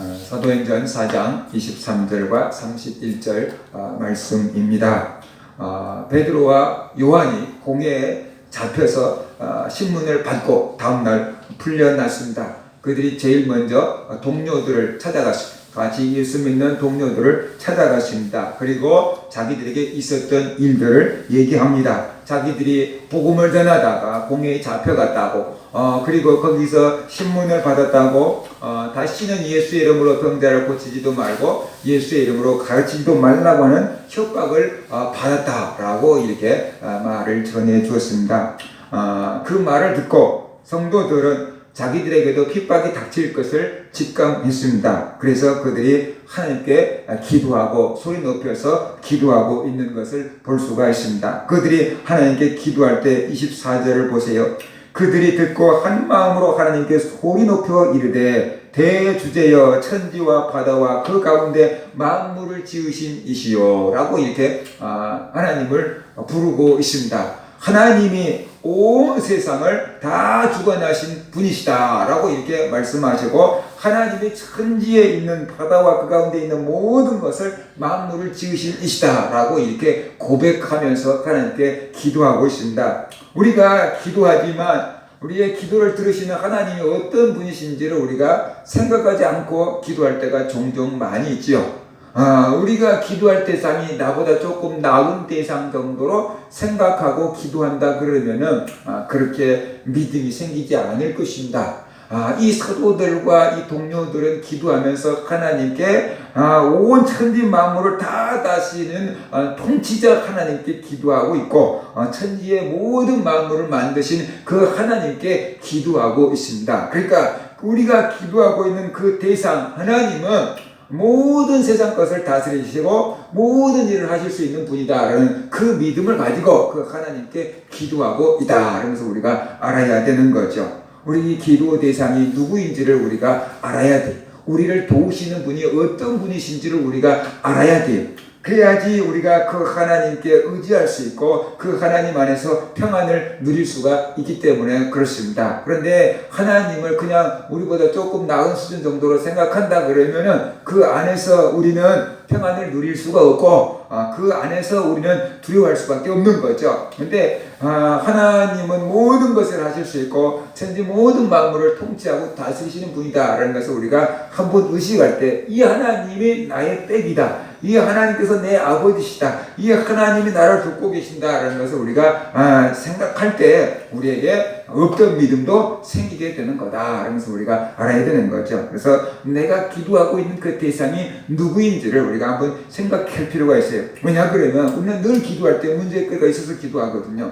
어, 사도행전 4장 23절과 31절 어, 말씀입니다. 어, 베드로와 요한이 공회에 잡혀서 어, 신문을 받고 다음날 풀려났습니다. 그들이 제일 먼저 동료들을 찾아갔습니다. 같이 예수 믿는 동료들을 찾아갔습니다. 그리고 자기들에게 있었던 일들을 얘기합니다. 자기들이 복음을 전하다가 공회에 잡혀갔다고, 어, 그리고 거기서 신문을 받았다고, 어, 다시는 예수의 이름으로 병자를 고치지도 말고 예수의 이름으로 가르치지도 말라고 하는 협박을 어, 받았다라고 이렇게 어, 말을 전해 주었습니다. 어, 그 말을 듣고 성도들은 자기들에게도 핍박이 닥칠 것을 직감했습니다. 그래서 그들이 하나님께 기도하고 소리 높여서 기도하고 있는 것을 볼 수가 있습니다. 그들이 하나님께 기도할 때 24절을 보세요. 그들이 듣고 한 마음으로 하나님께 소리 높여 이르되 대주제여 천지와 바다와 그 가운데 만물을 지으신 이시요 라고 이렇게 아, 하나님을 부르고 있습니다. 하나님이 온 세상을 다 주관하신 분이시다라고 이렇게 말씀하시고 하나님이 천지에 있는 바다와 그 가운데 있는 모든 것을 만물을 지으신 이시다라고 이렇게 고백하면서 하나님께 기도하고 있습니다. 우리가 기도하지만 우리의 기도를 들으시는 하나님이 어떤 분이신지를 우리가 생각하지 않고 기도할 때가 종종 많이 있지요. 아, 우리가 기도할 대상이 나보다 조금 나은 대상 정도로 생각하고 기도한다 그러면은 아, 그렇게 믿음이 생기지 않을 것입니다. 아, 이 사도들과 이 동료들은 기도하면서 하나님께 아, 온 천지 만물을 다 다스리는 아, 통치자 하나님께 기도하고 있고 아, 천지의 모든 만물을 만드신 그 하나님께 기도하고 있습니다. 그러니까 우리가 기도하고 있는 그 대상 하나님은 모든 세상 것을 다스리시고 모든 일을 하실 수 있는 분이다라는 그 믿음을 가지고 그 하나님께 기도하고 있다. 그러면서 우리가 알아야 되는 거죠. 우리 기도 대상이 누구인지를 우리가 알아야 돼. 우리를 도우시는 분이 어떤 분이신지를 우리가 알아야 돼. 그래야지 우리가 그 하나님께 의지할 수 있고 그 하나님 안에서 평안을 누릴 수가 있기 때문에 그렇습니다. 그런데 하나님을 그냥 우리보다 조금 나은 수준 정도로 생각한다 그러면은 그 안에서 우리는 평안을 누릴 수가 없고 아, 그 안에서 우리는 두려워할 수밖에 없는 거죠. 근데 아, 하나님은 모든 것을 하실 수 있고 천지 모든 만물을 통치하고 다스리시는 분이다라는 것을 우리가 한 번 의식할 때 이 하나님이 나의 백이다. 이 하나님께서 내 아버지시다. 이 하나님이 나를 돕고 계신다라는 것을 우리가 아, 생각할 때 우리에게 없던 믿음도 생기게 되는 거다. 그러면서 우리가 알아야 되는 거죠. 그래서 내가 기도하고 있는 그 대상이 누구인지를 우리가 한번 생각할 필요가 있어요. 왜냐 그러면 우리는 늘 기도할 때 문제거리가 있어서 기도하거든요.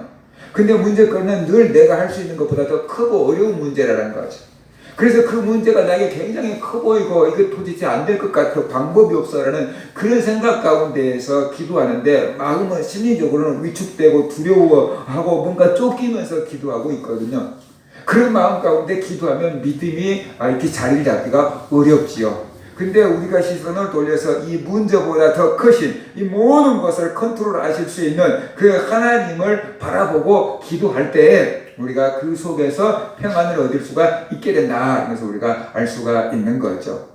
근데 문제거리는 늘 내가 할 수 있는 것보다 더 크고 어려운 문제라는 거죠. 그래서 그 문제가 나에게 굉장히 커 보이고 이거 도대체 안 될 것 같고 방법이 없어라는 그런 생각 가운데에서 기도하는데 마음은 심리적으로는 위축되고 두려워하고 뭔가 쫓기면서 기도하고 있거든요. 그런 마음 가운데 기도하면 믿음이 아, 이렇게 자리를 잡기가 어렵지요. 근데 우리가 시선을 돌려서 이 문제보다 더 크신 이 모든 것을 컨트롤 하실 수 있는 그 하나님을 바라보고 기도할 때 우리가 그 속에서 평안을 얻을 수가 있게 된다. 그래서 우리가 알 수가 있는 거죠.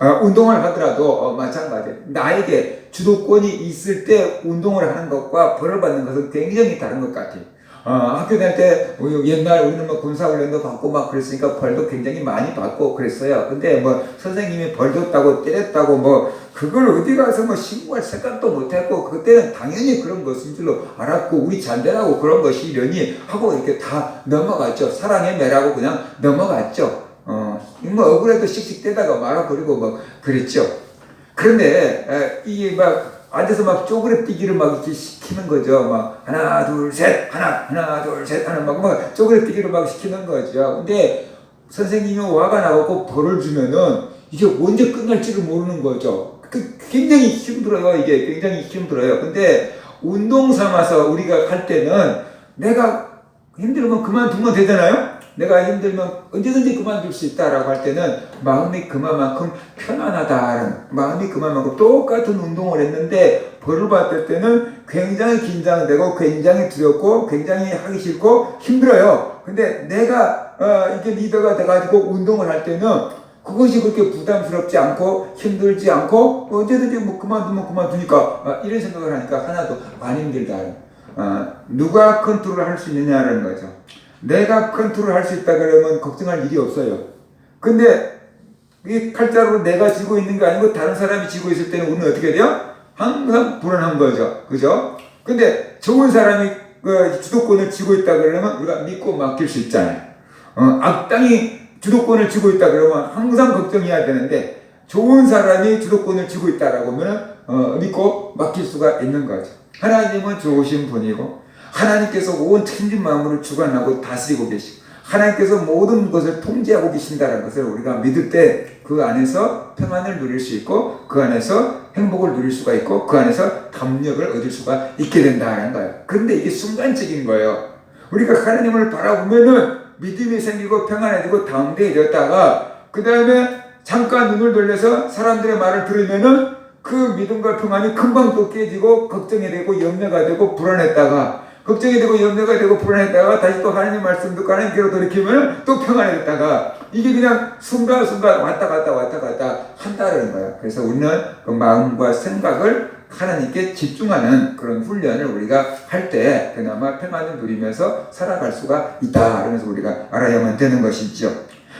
어, 운동을 하더라도 어, 마찬가지. 나에게 주도권이 있을 때 운동을 하는 것과 벌을 받는 것은 굉장히 다른 것 같아요. 어, 학교 다닐 때 우리 옛날 우리는 뭐 군사훈련도 받고 막 그랬으니까 벌도 굉장히 많이 받고 그랬어요. 근데 뭐 선생님이 벌 줬다고 때렸다고 뭐 그걸 어디 가서 뭐 신고할 생각도 못했고 그때는 당연히 그런 것인 줄로 알았고 우리 잔대라고 그런 것이려니 하고 이렇게 다 넘어갔죠. 사랑의 매라고 그냥 넘어갔죠. 어, 뭐 억울해도 씩씩대다가 말아 버리고 뭐 그랬죠. 그런데 에, 이게 막 앉아서 막 쪼그레 뛰기를 막 이렇게 시키는 거죠. 막 하나 둘 셋 하나 하나 둘 셋 하나 막, 막 쪼그레 뛰기를 막 시키는 거죠. 근데 선생님이 화가 나고 벌을 주면은 이게 언제 끝날지를 모르는 거죠. 그 굉장히 힘들어요. 이게 굉장히 힘들어요. 근데 운동 삼아서 우리가 할 때는 내가 힘들면 그만두면 되잖아요. 내가 힘들면 언제든지 그만둘 수 있다라고 할 때는 마음이 그만큼 편안하다는 마음이 그만큼 똑같은 운동을 했는데 벌을 받을 때는 굉장히 긴장되고 굉장히 두렵고 굉장히 하기 싫고 힘들어요. 근데 내가 어, 이게 리더가 돼가지고 운동을 할 때는 그것이 그렇게 부담스럽지 않고 힘들지 않고 언제든지 뭐 그만두면 그만두니까 아, 이런 생각을 하니까 하나도 안 힘들다. 아, 누가 컨트롤 할 수 있느냐는 거죠. 내가 컨트롤 할 수 있다 그러면 걱정할 일이 없어요. 근데 이 칼자루로 내가 쥐고 있는 게 아니고 다른 사람이 쥐고 있을 때는 우리는 어떻게 돼요? 항상 불안한 거죠. 그죠? 근데 좋은 사람이 그 주도권을 쥐고 있다 그러면 우리가 믿고 맡길 수 있잖아요. 어, 악당이 주도권을 쥐고 있다 그러면 항상 걱정해야 되는데 좋은 사람이 주도권을 쥐고 있다라고 하면 어, 믿고 맡길 수가 있는 거죠. 하나님은 좋으신 분이고 하나님께서 온 천진 만물을 주관하고 다스리고 계시고 하나님께서 모든 것을 통제하고 계신다는 것을 우리가 믿을 때 그 안에서 평안을 누릴 수 있고 그 안에서 행복을 누릴 수가 있고 그 안에서 담력을 얻을 수가 있게 된다는 거예요. 그런데 이게 순간적인 거예요. 우리가 하나님을 바라보면은 믿음이 생기고 평안해지고 담대해졌다가 그 다음에 잠깐 눈을 돌려서 사람들의 말을 들으면은 그 믿음과 평안이 금방 또 깨지고 걱정이 되고 염려가 되고 불안했다가 걱정이 되고 염려가 되고 불안했다가 다시 또 하나님 말씀 듣고 하나님께로 돌이키면 또 평안해졌다가 이게 그냥 순간순간 왔다 갔다 왔다 갔다 한다는 거야. 그래서 우리는 그 마음과 생각을 하나님께 집중하는 그런 훈련을 우리가 할 때 그나마 평안을 누리면서 살아갈 수가 있다. 그러면서 우리가 알아야만 되는 것이죠.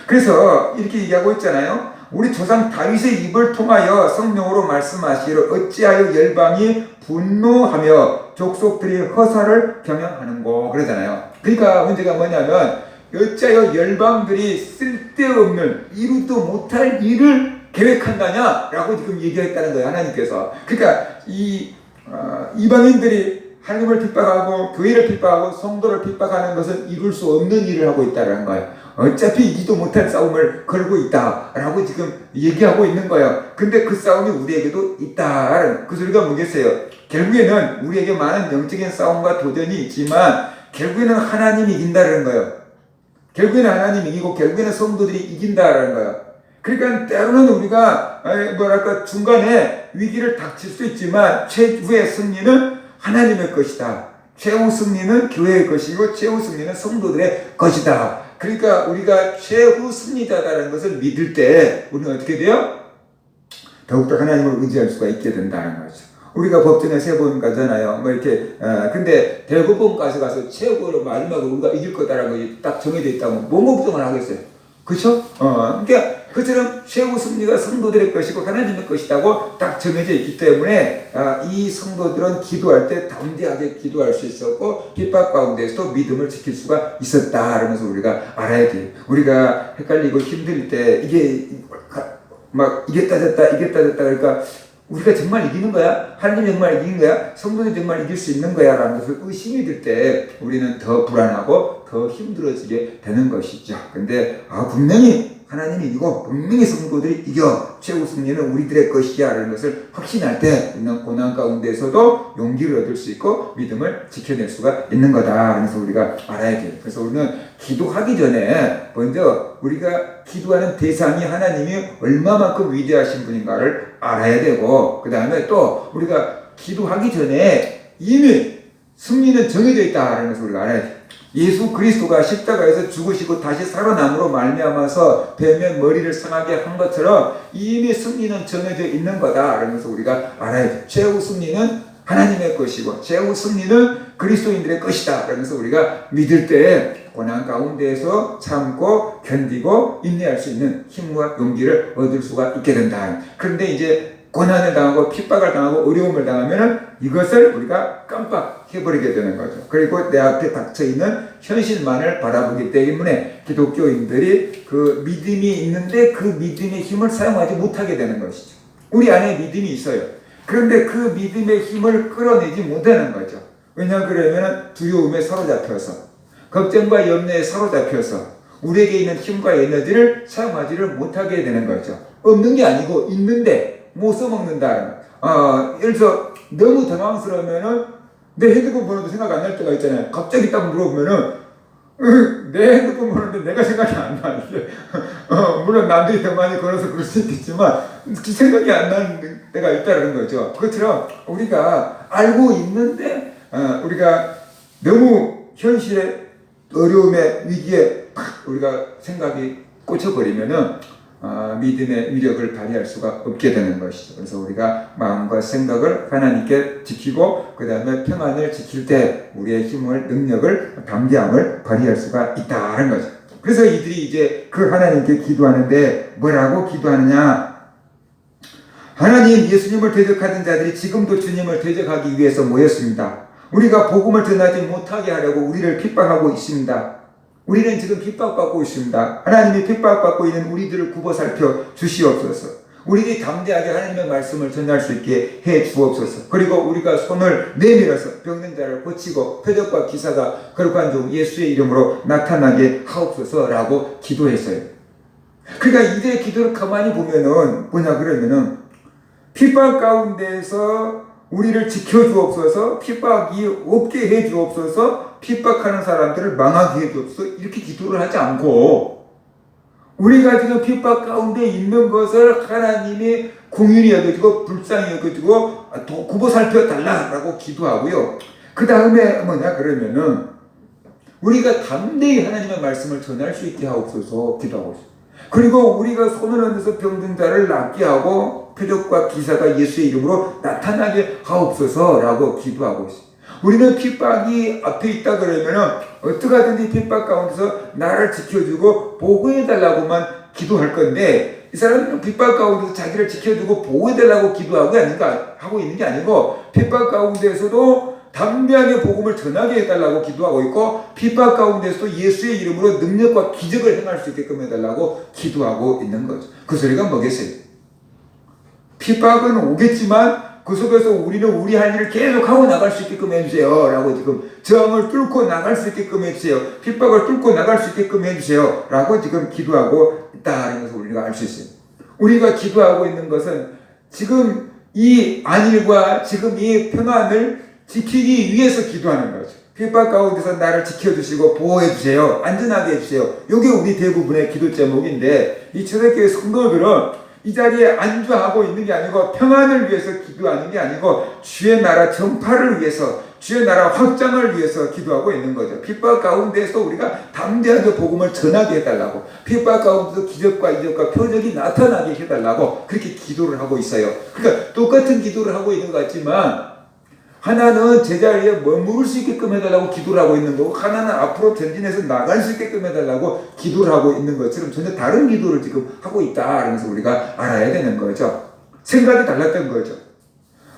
그래서 이렇게 얘기하고 있잖아요. 우리 조상 다윗의 입을 통하여 성령으로 말씀하시기를 어찌하여 열방이 분노하며 족속들이 허사를 경영하는고 그러잖아요. 그러니까 문제가 뭐냐면 어찌하여 열방들이 쓸데없는 이루도 못할 일을 계획한다냐라고 지금 얘기했다는 거예요 하나님께서. 그러니까 이 어, 이방인들이 하나님을 핍박하고 교회를 핍박하고 성도를 핍박하는 것은 이룰 수 없는 일을 하고 있다는 거예요. 어차피 이기도 못할 싸움을 걸고 있다라고 지금 얘기하고 있는 거예요. 근데 그 싸움이 우리에게도 있다. 그 소리가 뭐겠어요? 결국에는 우리에게 많은 영적인 싸움과 도전이 있지만 결국에는 하나님이 이긴다는 거예요. 결국에는 하나님이 이기고 결국에는 성도들이 이긴다라는 거예요. 그러니까 때로는 우리가 에이, 뭐랄까 중간에 위기를 닥칠 수 있지만 최후의 승리는 하나님의 것이다. 최후 승리는 교회의 것이고 최후 승리는 성도들의 것이다. 그러니까 우리가 최후 승리자다라는 것을 믿을 때 우리는 어떻게 돼요? 더욱더 하나님을 의지할 수가 있게 된다는 거죠. 우리가 법정에 세 번 가잖아요. 뭐 이렇게 어, 근데 대법원까지 가서 최고로 마지막으로 우리가 이길 거다라는 것이 딱 정해져 있다면 뭐 걱정을 하겠어요. 그렇죠? 어, 그러니까 그처럼 최후 승리가 성도들의 것이고 하나님의 것이라고 딱 정해져 있기 때문에 아, 이 성도들은 기도할 때 담대하게 기도할 수 있었고 핍박 가운데서도 믿음을 지킬 수가 있었다. 그러면서 우리가 알아야 돼요. 우리가 헷갈리고 힘들 때 이게 막 이겼다 졌다 이겼다 졌다 그러니까 우리가 정말 이기는 거야? 하나님 정말 이긴 거야? 성도들이 정말 이길 수 있는 거야? 라는 것을 의심이 들 때 우리는 더 불안하고 더 힘들어지게 되는 것이죠. 근데 아, 분명히 하나님이 이기고 분명히 성도들이 이겨 최후 승리는 우리들의 것이야 라는 것을 확신할 때 우리는 고난 가운데서도 용기를 얻을 수 있고 믿음을 지켜낼 수가 있는 거다 그래서 우리가 알아야 돼요 그래서 우리는 기도하기 전에 먼저 우리가 기도하는 대상이 하나님이 얼마만큼 위대하신 분인가를 알아야 되고 그 다음에 또 우리가 기도하기 전에 이미 승리는 정해져 있다라는 것을 우리가 알아야 돼요 예수 그리스도가 십자가에서 죽으시고 다시 살아남으로 말미암아서 뱀의 머리를 상하게 한 것처럼 이미 승리는 정해져 있는 거다. 그러면서 우리가 알아야 돼. 최후 승리는 하나님의 것이고 최후 승리는 그리스도인들의 것이다. 그러면서 우리가 믿을 때 고난 가운데에서 참고 견디고 인내할 수 있는 힘과 용기를 얻을 수가 있게 된다. 그런데 이제 고난을 당하고 핍박을 당하고 어려움을 당하면은 이것을 우리가 깜빡해버리게 되는 거죠. 그리고 내 앞에 닥쳐 있는 현실만을 바라보기 때문에 기독교인들이 그 믿음이 있는데 그 믿음의 힘을 사용하지 못하게 되는 것이죠. 우리 안에 믿음이 있어요. 그런데 그 믿음의 힘을 끌어내지 못하는 거죠. 왜냐 그러면 두려움에 사로잡혀서 걱정과 염려에 사로잡혀서 우리에게 있는 힘과 에너지를 사용하지를 못하게 되는 거죠. 없는 게 아니고 있는데 못 써먹는다. 어, 예를 들어서 너무 당황스러우면은 내 핸드폰 번호도 생각 안 날 때가 있잖아요. 갑자기 딱 물어보면은 내 핸드폰 번호인데 내가 생각이 안 나는데 어, 물론 남들이 더 많이 걸어서 그럴 수 있겠지만 생각이 안 나는 때가 있다는 거죠. 그것처럼 우리가 알고 있는데 어, 우리가 너무 현실의 어려움에 위기에 팍 우리가 생각이 꽂혀버리면은 어, 믿음의 위력을 발휘할 수가 없게 되는 것이죠. 그래서 우리가 마음과 생각을 하나님께 지키고 그 다음에 평안을 지킬 때 우리의 힘을 능력을 담대함을 발휘할 수가 있다는 거죠. 그래서 이들이 이제 그 하나님께 기도하는데 뭐라고 기도하느냐? 하나님 예수님을 대적하던 자들이 지금도 주님을 대적하기 위해서 모였습니다. 우리가 복음을 전하지 못하게 하려고 우리를 핍박하고 있습니다. 우리는 지금 핍박받고 있습니다. 하나님이 핍박받고 있는 우리들을 굽어 살펴 주시옵소서. 우리들이 담대하게 하나님의 말씀을 전할 수 있게 해 주옵소서. 그리고 우리가 손을 내밀어서 병든 자를 고치고 표적과 기사가 거룩한 종 예수의 이름으로 나타나게 하옵소서라고 기도했어요. 그러니까 이들의 기도를 가만히 보면은 뭐냐 그러면은 핍박 가운데에서 우리를 지켜주옵소서, 핍박이 없게 해주옵소서, 핍박하는 사람들을 망하게 해주옵소서, 이렇게 기도를 하지 않고, 우리가 지금 핍박 가운데 있는 것을 하나님이 공윤히 여겨주고, 불쌍히 여겨주고, 도- 굽어 살펴달라라고 기도하고요. 그 다음에 뭐냐, 그러면은, 우리가 담대히 하나님의 말씀을 전할 수 있게 하옵소서 기도하고 있어요. 그리고 우리가 손을 얹어서 병든 자를 낫게 하고 표적과 기사가 예수의 이름으로 나타나게 하옵소서라고 기도하고 있어요. 우리는 핍박이 앞에 있다 그러면은 어떻게 하든지 핍박 가운데서 나를 지켜주고 보호해달라고만 기도할 건데 이 사람은 핍박 가운데서 자기를 지켜주고 보호해달라고 기도하고 아닌가 하고 있는 게 아니고 핍박 가운데서도 담대하게 복음을 전하게 해달라고 기도하고 있고 핍박 가운데서도 예수의 이름으로 능력과 기적을 행할 수 있게끔 해달라고 기도하고 있는 거죠. 그 소리가 뭐겠어요? 핍박은 오겠지만 그 속에서 우리는 우리 할 일을 계속 하고 나갈 수 있게끔 해주세요. 라고 지금 저항을 뚫고 나갈 수 있게끔 해주세요. 핍박을 뚫고 나갈 수 있게끔 해주세요. 라고 지금 기도하고 있다는 것을 우리가 알 수 있어요. 우리가 기도하고 있는 것은 지금 이 안일과 지금 이 평안을 지키기 위해서 기도하는 거죠. 핍박 가운데서 나를 지켜주시고 보호해주세요. 안전하게 해주세요. 이게 우리 대부분의 기도 제목인데 이 초대교회 성도들은 이 자리에 안주하고 있는 게 아니고 평안을 위해서 기도하는 게 아니고 주의 나라 전파를 위해서 주의 나라 확장을 위해서 기도하고 있는 거죠. 핍박 가운데서 우리가 담대하게 복음을 전하게 해달라고 핍박 가운데서 기적과 이적과 표적이 나타나게 해달라고 그렇게 기도를 하고 있어요. 그러니까 똑같은 기도를 하고 있는 것 같지만 하나는 제자리에 머무를 수 있게끔 해달라고 기도를 하고 있는 거고 하나는 앞으로 전진해서 나갈 수 있게끔 해달라고 기도를 하고 있는 것처럼 전혀 다른 기도를 지금 하고 있다 그래서 우리가 알아야 되는 거죠. 생각이 달랐던 거죠.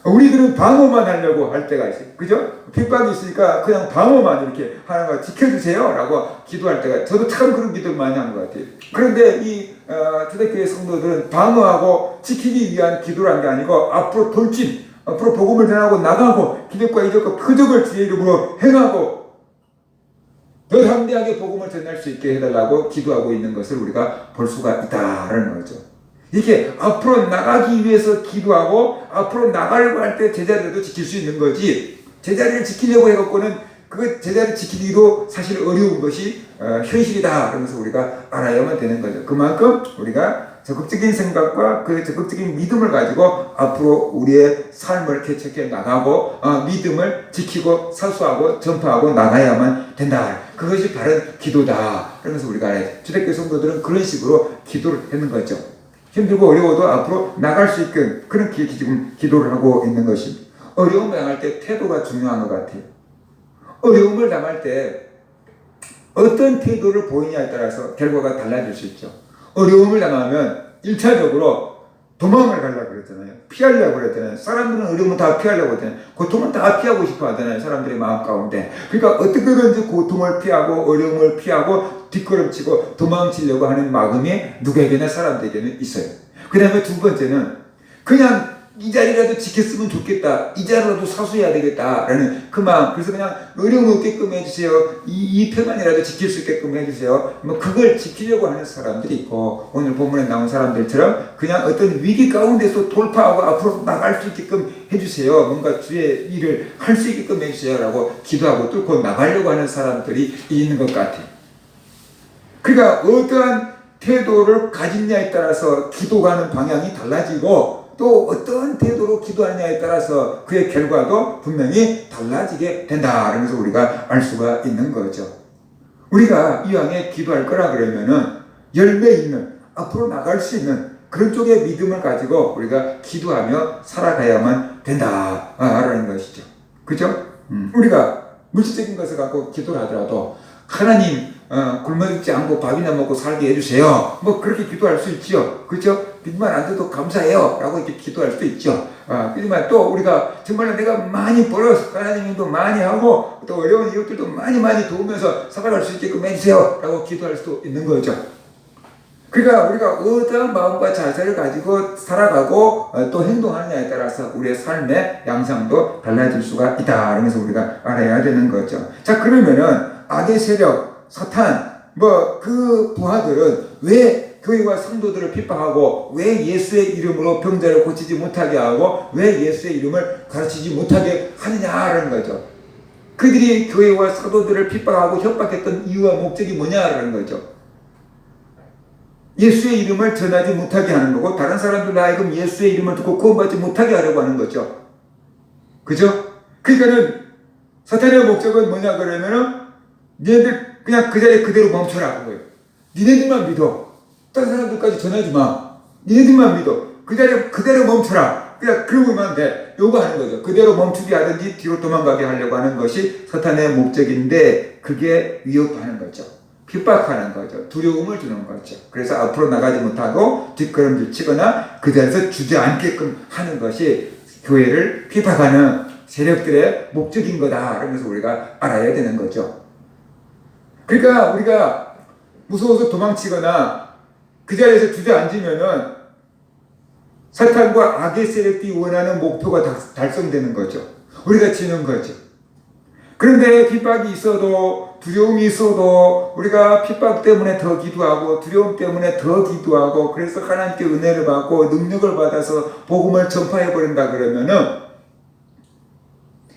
우리들은 방어만 하려고 할 때가 있어요. 그죠? 핍박이 있으니까 그냥 방어만 이렇게 거 지켜주세요 라고 기도할 때가 저도 참 그런 기도를 많이 한 것 같아요. 그런데 이 어, 초대교회 성도들은 방어하고 지키기 위한 기도를 한 게 아니고 앞으로 돌진 앞으로 복음을 전하고 나가고 기적과 이적과 표적을 주의 이름으로 행하고 더 담대하게 복음을 전할 수 있게 해달라고 기도하고 있는 것을 우리가 볼 수가 있다는 거죠. 이렇게 앞으로 나가기 위해서 기도하고 앞으로 나가려고 할 때 제자리도 지킬 수 있는 거지 제자리를 지키려고 해갖고는 그 제자리 지키기도 사실 어려운 것이 어, 현실이다 그러면서 우리가 알아야만 되는 거죠. 그만큼 우리가 적극적인 생각과 그 적극적인 믿음을 가지고 앞으로 우리의 삶을 개척해 나가고 어, 믿음을 지키고 사수하고 전파하고 나가야만 된다. 그것이 바른 기도다. 그러면서 우리가. 주택교 성도들은 그런 식으로 기도를 하는 거죠. 힘들고 어려워도 앞으로 나갈 수 있게 그런 기, 지금 기도를 하고 있는 것입니다. 어려움을 당할 때 태도가 중요한 것 같아요. 어려움을 당할 때 어떤 태도를 보이냐에 따라서 결과가 달라질 수 있죠. 어려움을 당하면 1차적으로 도망을 가려고 그랬잖아요. 피하려고 그랬잖아요. 사람들은 어려움은 다 피하려고 했잖아요. 고통은 다 피하고 싶어 하잖아요. 사람들의 마음 가운데. 그러니까 어떻게든지 고통을 피하고 어려움을 피하고 뒷걸음치고 도망치려고 하는 마음이 누구에게나 사람들에게는 있어요. 그 다음에 두 번째는 그냥 이 자리라도 지켰으면 좋겠다. 이 자리라도 사수해야 되겠다. 라는 그 마음. 그래서 그냥 어려움 없게끔 해주세요. 이, 이 평안이라도 지킬 수 있게끔 해주세요. 뭐 그걸 지키려고 하는 사람들이 있고, 오늘 본문에 나온 사람들처럼 그냥 어떤 위기 가운데서 돌파하고 앞으로 나갈 수 있게끔 해주세요. 뭔가 주의 일을 할 수 있게끔 해주세요. 라고 기도하고 뚫고 나가려고 하는 사람들이 있는 것 같아요. 그러니까 어떠한 태도를 가진냐에 따라서 기도가는 방향이 달라지고 또 어떤 태도로 기도하느냐에 따라서 그의 결과도 분명히 달라지게 된다. 그러면서 우리가 알 수가 있는 거죠. 우리가 이왕에 기도할 거라 그러면은 열매 있는 앞으로 나갈 수 있는 그런 쪽의 믿음을 가지고 우리가 기도하며 살아가야만 된다라는 것이죠. 그죠? 음, 우리가 물질적인 것을 갖고 기도를 하더라도 하나님 어, 굶어 죽지 않고 밥이나 먹고 살게 해주세요. 뭐 그렇게 기도할 수 있죠. 그죠? 믿만 안 돼도 감사해요. 라고 이렇게 기도할 수 있죠. 아, 하지만 또 우리가 정말 내가 많이 벌어서 하나님도 많이 하고 또 어려운 이웃들도 많이 많이 도우면서 살아갈 수 있게끔 해주세요. 라고 기도할 수도 있는 거죠. 그러니까 우리가 어떠한 마음과 자세를 가지고 살아가고 어, 또 행동하느냐에 따라서 우리의 삶의 양상도 달라질 수가 있다. 그러면서 우리가 알아야 되는 거죠. 자, 그러면은 악의 세력, 사탄, 뭐 그 부하들은 왜 교회와 성도들을 핍박하고 왜 예수의 이름으로 병자를 고치지 못하게 하고 왜 예수의 이름을 가르치지 못하게 하느냐라는 거죠. 그들이 교회와 사도들을 핍박하고 협박했던 이유와 목적이 뭐냐라는 거죠. 예수의 이름을 전하지 못하게 하는 거고 다른 사람들 하여금 예수의 이름을 듣고 구원받지 못하게 하려고 하는 거죠. 그죠? 그러니까는 사탄의 목적은 뭐냐 그러면은 니네들 그냥 그 자리에 그대로 멈춰라 그거예요. 니네들만 믿어. 다른 사람들까지 전하지 마. 니네들만 믿어. 그 자리에 그대로 멈춰라. 그냥 그러고만 돼. 요거 하는 거죠. 그대로 멈추게 하든지 뒤로 도망가게 하려고 하는 것이 사탄의 목적인데 그게 위협하는 거죠. 핍박하는 거죠. 두려움을 주는 거죠. 그래서 앞으로 나가지 못하고 뒷걸음질 치거나 그 자리에서 주저앉게끔 하는 것이 교회를 핍박하는 세력들의 목적인 거다. 그러면서 우리가 알아야 되는 거죠. 그러니까 우리가 무서워서 도망치거나 그 자리에서 주저앉으면은 사탄과 악의 세력들이 원하는 목표가 달- 달성되는 거죠. 우리가 지는 거죠. 그런데 핍박이 있어도 두려움이 있어도 우리가 핍박 때문에 더 기도하고 두려움 때문에 더 기도하고 그래서 하나님께 은혜를 받고 능력을 받아서 복음을 전파해 버린다 그러면은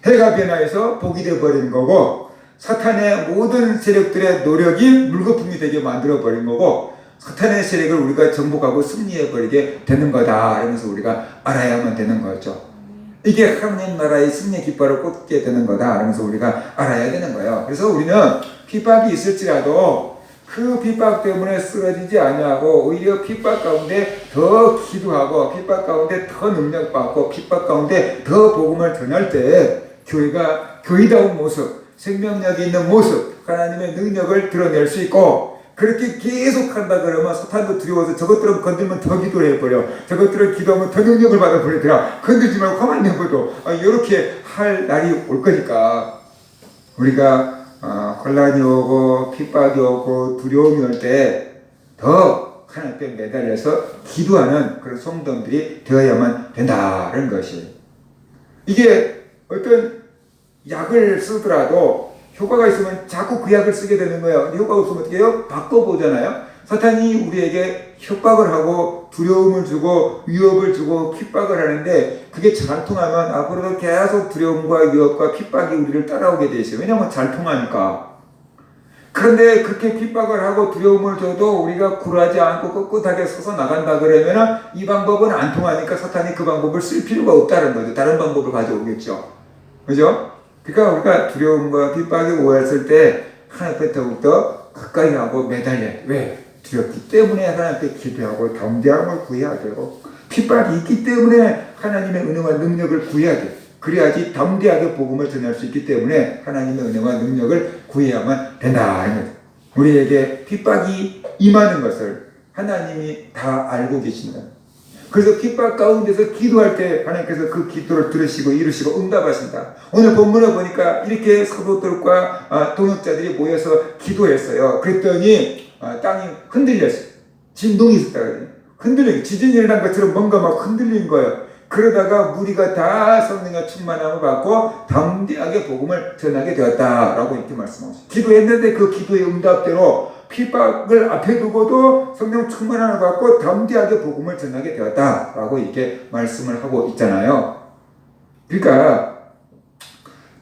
해가 변화해서 복이 되어 버리는 거고 사탄의 모든 세력들의 노력이 물거품이 되게 만들어 버린 거고 사탄의 세력을 우리가 정복하고 승리해 버리게 되는 거다 이러면서 우리가 알아야만 되는 거죠. 이게 하나님 나라의 승리 깃발을 꽂게 되는 거다. 그러면서 우리가 알아야 되는 거예요. 그래서 우리는 핍박이 있을지라도 그 핍박 때문에 쓰러지지 아니하고 오히려 핍박 가운데 더 기도하고 핍박 가운데 더 능력받고 핍박 가운데 더 복음을 전할 때 교회가 교회다운 모습, 생명력이 있는 모습, 하나님의 능력을 드러낼 수 있고 그렇게 계속 한다 그러면 사탄도 두려워서 저것들은 건들면 더 기도를 해버려. 저것들은 기도하면 더 능력을 받아버리더라. 건들지 말고 가만히 내버려. 아, 이렇게 할 날이 올 거니까 우리가 어, 혼란이 오고 핍박이 오고 두려움이 올 때 더 하나님께 매달려서 기도하는 그런 성도들이 되어야만 된다는 것이 이게 어떤 약을 쓰더라도 효과가 있으면 자꾸 그 약을 쓰게 되는 거예요. 효과가 없으면 어떻게 해요? 바꿔보잖아요. 사탄이 우리에게 협박을 하고 두려움을 주고 위협을 주고 핍박을 하는데 그게 잘 통하면 앞으로도 계속 두려움과 위협과 핍박이 우리를 따라오게 돼 있어요. 왜냐하면 잘 통하니까. 그런데 그렇게 핍박을 하고 두려움을 줘도 우리가 굴하지 않고 꿋꿋하게 서서 나간다 그러면 이 방법은 안 통하니까 사탄이 그 방법을 쓸 필요가 없다는 거죠. 다른 방법을 가져오겠죠. 그죠? 그러니까 우리가 두려움과 핍박이 오했을 때 하나님께 더욱더 가까이 하고 매달려. 왜? 두렵기 때문에 하나님께 기도하고 경계함을 구해야 되고 핍박이 있기 때문에 하나님의 은혜와 능력을 구해야 돼. 그래야지 담대하게 복음을 전할 수 있기 때문에 하나님의 은혜와 능력을 구해야만 된다. 우리에게 핍박이 임하는 것을 하나님이 다 알고 계신다. 그래서 핍박 가운데서 기도할 때 하나님께서 그 기도를 들으시고 이루시고 응답하신다. 오늘 본문을 보니까 이렇게 사도들과 아, 동역자들이 모여서 기도했어요. 그랬더니 아, 땅이 흔들렸어요. 진동이 있었다. 흔들리고 지진이 일어난 것처럼 뭔가 막 흔들린 거예요. 그러다가 무리가 다 성령의 충만함을 받고 담대하게 복음을 전하게 되었다라고 이렇게 말씀하셨어요. 기도했는데 그 기도의 응답대로 핍박을 앞에 두고도 성령 충만함을 받고 담대하게 복음을 전하게 되었다라고 이렇게 말씀을 하고 있잖아요. 그러니까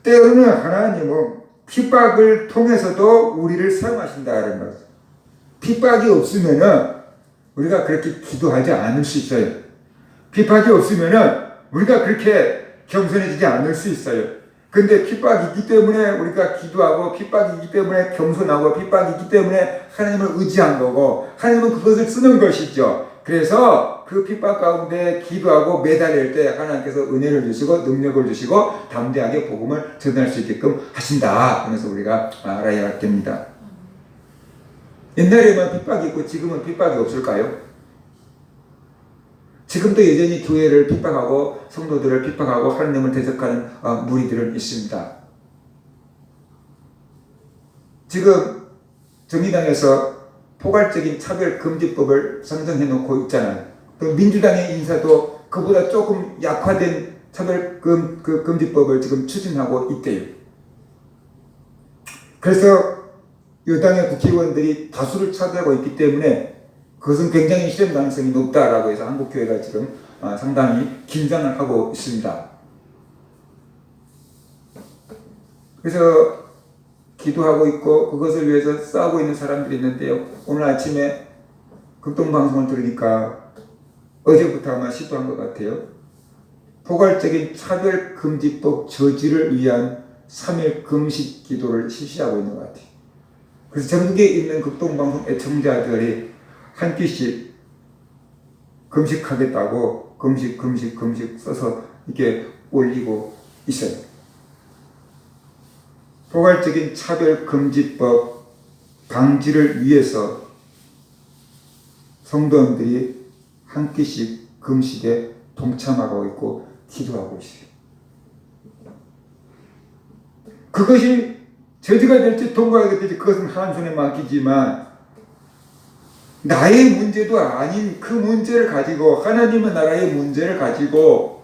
때로는 하나님은 핍박을 통해서도 우리를 사용하신다는 거죠. 핍박이 없으면은 우리가 그렇게 기도하지 않을 수 있어요. 핍박이 없으면은 우리가 그렇게 겸손해지지 않을 수 있어요. 근데 핍박이기 때문에 우리가 기도하고 핍박이기 때문에 겸손하고 핍박이기 때문에 하나님을 의지한 거고 하나님은 그것을 쓰는 것이죠. 그래서 그 핍박 가운데 기도하고 매달릴 때 하나님께서 은혜를 주시고 능력을 주시고 담대하게 복음을 전할 수 있게끔 하신다. 그래서 우리가 알아야 됩니다. 옛날에만 핍박이 있고 지금은 핍박이 없을까요? 지금도 여전히 교회를 핍박하고 성도들을 핍박하고 하나님을 대적하는 어, 무리들은 있습니다. 지금 정의당에서 포괄적인 차별 금지법을 상정해 놓고 있잖아요. 또 민주당의 인사도 그보다 조금 약화된 차별 금, 그 금지법을 지금 추진하고 있대요. 그래서 여당의 국회의원들이 다수를 차지하고 있기 때문에 그것은 굉장히 실현 가능성이 높다라고 해서 한국교회가 지금 아, 상당히 긴장을 하고 있습니다. 그래서 기도하고 있고 그것을 위해서 싸우고 있는 사람들이 있는데요. 오늘 아침에 극동방송을 들으니까 어제부터 아마 시도한 것 같아요. 포괄적인 차별금지법 저지를 위한 3일 금식 기도를 실시하고 있는 것 같아요. 그래서 전국에 있는 극동방송 애청자들이 한 끼씩 금식하겠다고 금식 금식 금식 써서 이렇게 올리고 있어요. 포괄적인 차별금지법 방지를 위해서 성도님들이 한 끼씩 금식에 동참하고 있고 기도하고 있어요. 그것이 저주가 될지 통과가 될지 그것은 하나님 손에 맡기지만 나의 문제도 아닌 그 문제를 가지고 하나님의 나라의 문제를 가지고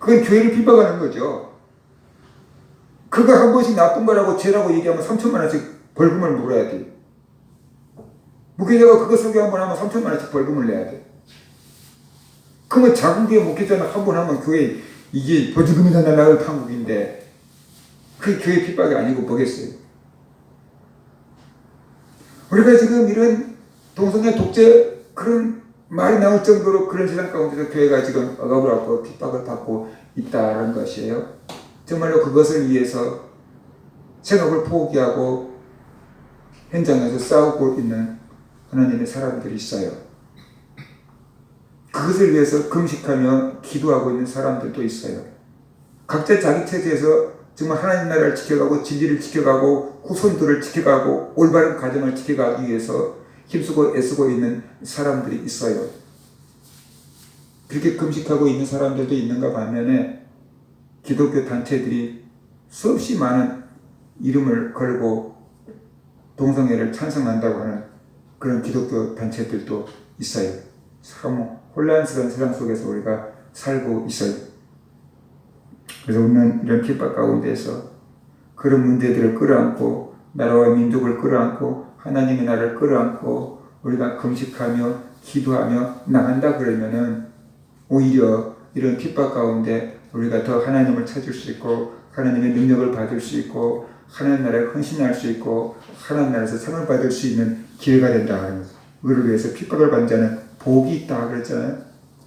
그건 교회를 비박하는 거죠. 그거 한 번씩 나쁜 거라고 죄라고 얘기하면 3천만 원씩 벌금을 물어야 돼. 목회자가 그거 소개 한 번 하면 3천만 원씩 벌금을 내야 돼. 그러면 자국의 목회자는 한 번 하면 교회 이게 보조금이 다 날라갈 판국인데 그 교회 핍박이 아니고 뭐겠어요. 우리가 지금 이런 동성애 독재 그런 말이 나올 정도로 그런 세상 가운데서 교회가 지금 억압을 받고 핍박을 받고 있다는 것이에요. 정말로 그것을 위해서 생업을 포기하고 현장에서 싸우고 있는 하나님의 사람들이 있어요. 그것을 위해서 금식하며 기도하고 있는 사람들도 있어요. 각자 자기 체제에서 정말 하나님 나라를 지켜가고 진리를 지켜가고 후손들을 지켜가고 올바른 가정을 지켜가기 위해서 힘쓰고 애쓰고 있는 사람들이 있어요. 그렇게 금식하고 있는 사람들도 있는가 반면에 기독교 단체들이 수없이 많은 이름을 걸고 동성애를 찬성한다고 하는 그런 기독교 단체들도 있어요. 참 혼란스러운 세상 속에서 우리가 살고 있어요. 그래서 우리는 이런 핍박 가운데서 그런 문제들을 끌어안고 나라와 민족을 끌어안고 하나님의 나라를 끌어안고 우리가 금식하며 기도하며 나간다 그러면은 오히려 이런 핍박 가운데 우리가 더 하나님을 찾을 수 있고 하나님의 능력을 받을 수 있고 하나님 나라에 헌신할 수 있고 하나님 나라에서 상을 받을 수 있는 기회가 된다. 우리를 위해서 핍박을 받는 자는 복이 있다 그랬잖아요.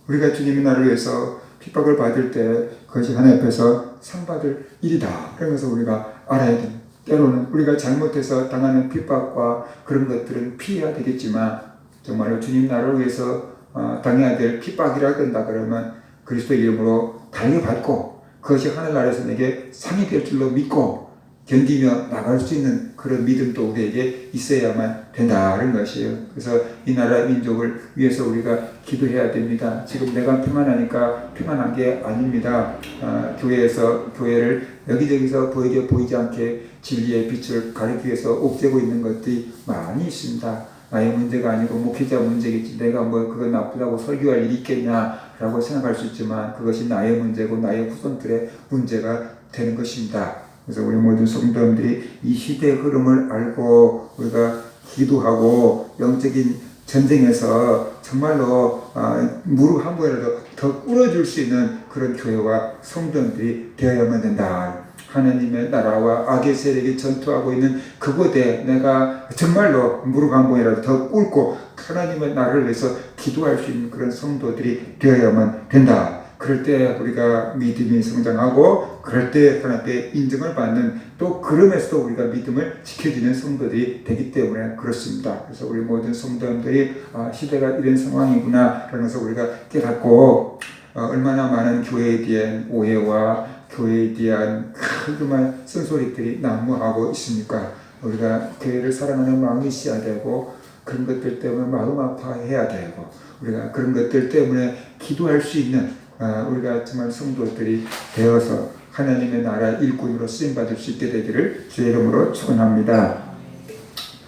우리가 주님의 나라를 위해서 핍박을 받을 때 그것이 하나님 앞에서 상 받을 일이다. 그러면서 우리가 알아야 됩니다. 때로는 우리가 잘못해서 당하는 핍박과 그런 것들은 피해야 되겠지만 정말로 주님 나라를 위해서 어, 당해야 될 핍박이라 된다 그러면 그리스도 이름으로 달리 받고 그것이 하늘나라에서 내게 상이 될 줄로 믿고 견디며 나갈 수 있는 그런 믿음도 우리에게 있어야만 된다는 것이에요. 그래서 이 나라 민족을 위해서 우리가 기도해야 됩니다. 지금 내가 평안하니까 평안한 게 아닙니다. 아, 교회에서 교회를 여기저기서 보이게 보이지 않게 진리의 빛을 가리기 위해서 옥죄고 있는 것들이 많이 있습니다. 나의 문제가 아니고 목회자 문제겠지. 내가 뭐 그거 나쁘다고 설교할 일이 있겠냐라고 생각할 수 있지만 그것이 나의 문제고 나의 후손들의 문제가 되는 것입니다. 그래서 우리 모든 성도들이 이 시대의 흐름을 알고 우리가 기도하고 영적인 전쟁에서 정말로 아, 무릎 한 번이라도 더 꿇어줄 수 있는 그런 교회와 성도들이 되어야만 된다. 하나님의 나라와 악의 세력이 전투하고 있는 그곳에 내가 정말로 무릎 한 번이라도 더 꿇고 하나님의 나라를 위해서 기도할 수 있는 그런 성도들이 되어야만 된다. 그럴 때 우리가 믿음이 성장하고 그럴 때 하나님께 인정을 받는 또 그럼에서도 우리가 믿음을 지켜지는 성도들이 되기 때문에 그렇습니다. 그래서 우리 모든 성도들이 아, 시대가 이런 상황이구나 것을 우리가 깨닫고 어, 얼마나 많은 교회에 대한 오해와 교회에 대한 그만 쓴소리들이 난무하고 있습니까? 우리가 교회를 사랑하는 마음이 있어야 되고 그런 것들 때문에 마음 아파해야 되고 우리가 그런 것들 때문에 기도할 수 있는 아, 우리가 정말 성도들이 되어서 하나님의 나라 일꾼으로 쓰임 받을 수 있게 되기를 주의 이름으로 축원합니다.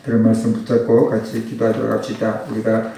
그런 말씀 붙잡고 같이 기도하도록 합시다. 우리가